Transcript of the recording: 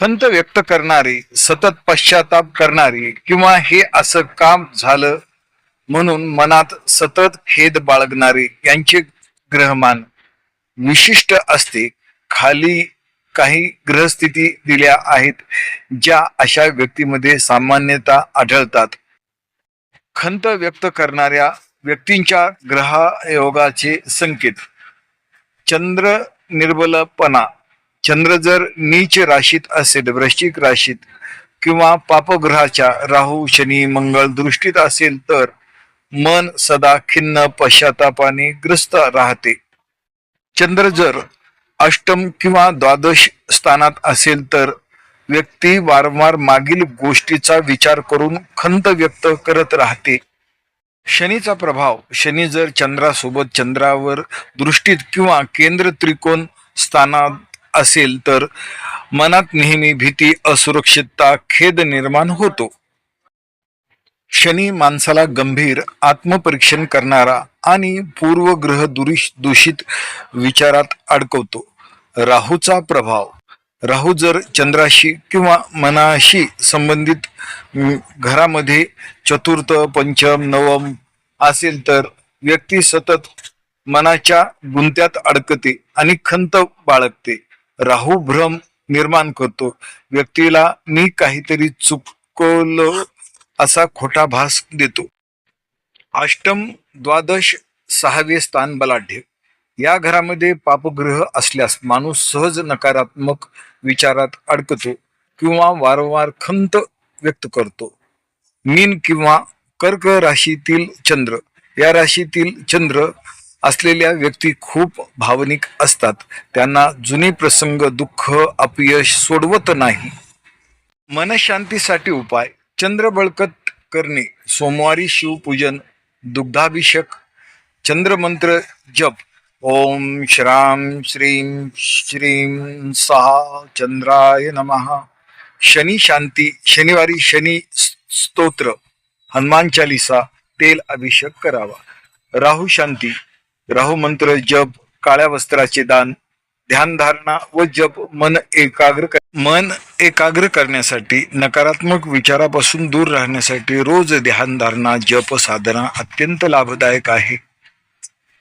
खंत व्यक्त करणारी सतत पश्चाताप करणारी किंवा हे असं काम झालं म्हणून मनात सतत खेद बाळगणारी यांचे ग्रहमान विशिष्ट असते. खाली काही ग्रहस्थिती दिल्या आहेत ज्या अशा व्यक्तीमध्ये सामान्यतः आढळतात. खंत व्यक्त करणाऱ्या व्यक्तींच्या ग्रहायोगाचे संकेत. चंद्र निर्बलपणा चंद्र जर नीच राशीत असेल वृश्चिक राशीत किंवा पापग्रहाच्या राहू शनी मंगळ दृष्टीत असेल तर मन सदा खिन्न पश्चातापाने ग्रस्त राहते. चंद्र जर अष्टम किंवा द्वादश स्थानात असेल तर व्यक्ती वारंवार मागील गोष्टीचा विचार करून खंत व्यक्त करत राहते. शनीचा प्रभाव शनी जर चंद्रासोबत चंद्रावर दृष्टीत किंवा केंद्र त्रिकोण स्थानात असेल तर मनात नेहमी भीती असुरक्षितता खेद निर्माण होतो. शनी माणसाला गंभीर आत्मपरीक्षण करणारा आणि पूर्वग्रह दूषित विचारात अडकवतो. राहूचा प्रभाव. राहू जर चंद्राशी किंवा मनाशी संबंधित घरामध्ये चतुर्थ पंचम नवम असेल तर व्यक्ती सतत मनाच्या गुंत्यात अडकते आणि खंत बाळगते. राहू भ्रम निर्माण करतो. व्यक्तीला मी काहीतरी चुकवलं असा खोटा भास देतो. अष्टम द्वादश सहावे स्थान बलाढ्य. या घरामध्ये पापग्रह असल्यास माणूस सहज नकारात्मक विचारात अडकतो किंवा वारंवार खंत व्यक्त करतो. मीन किंवा कर्क राशीतील चंद्र. या राशीतील चंद्र असलेल्या व्यक्ती खूप भावनिक असतात. त्यांना जुने प्रसंग दुःख अपयश सोडवत नाही. मनशांतीसाठी उपाय. चंद्र बळकट करणे. सोमवारी शिवपूजन दुग्धाभिषेक चंद्रमंत्र जप. ओम श्राम श्रीम श्रीम सहा चंद्राय नमः. शनी शांती शनिवारी शनी स्तोत्र. हनुमान चालिसा तेल अभिषेक करावा. राहू शांती. मंत्र जप काळ्या वस्त्राचे दान ध्यानधारणा व जप मन एकाग्र मन एकाग्र करण्यासाठी नकारात्मक विचारापासून दूर राहण्यासाठी रोज ध्यानधारणा जप साधना अत्यंत लाभदायक आहे.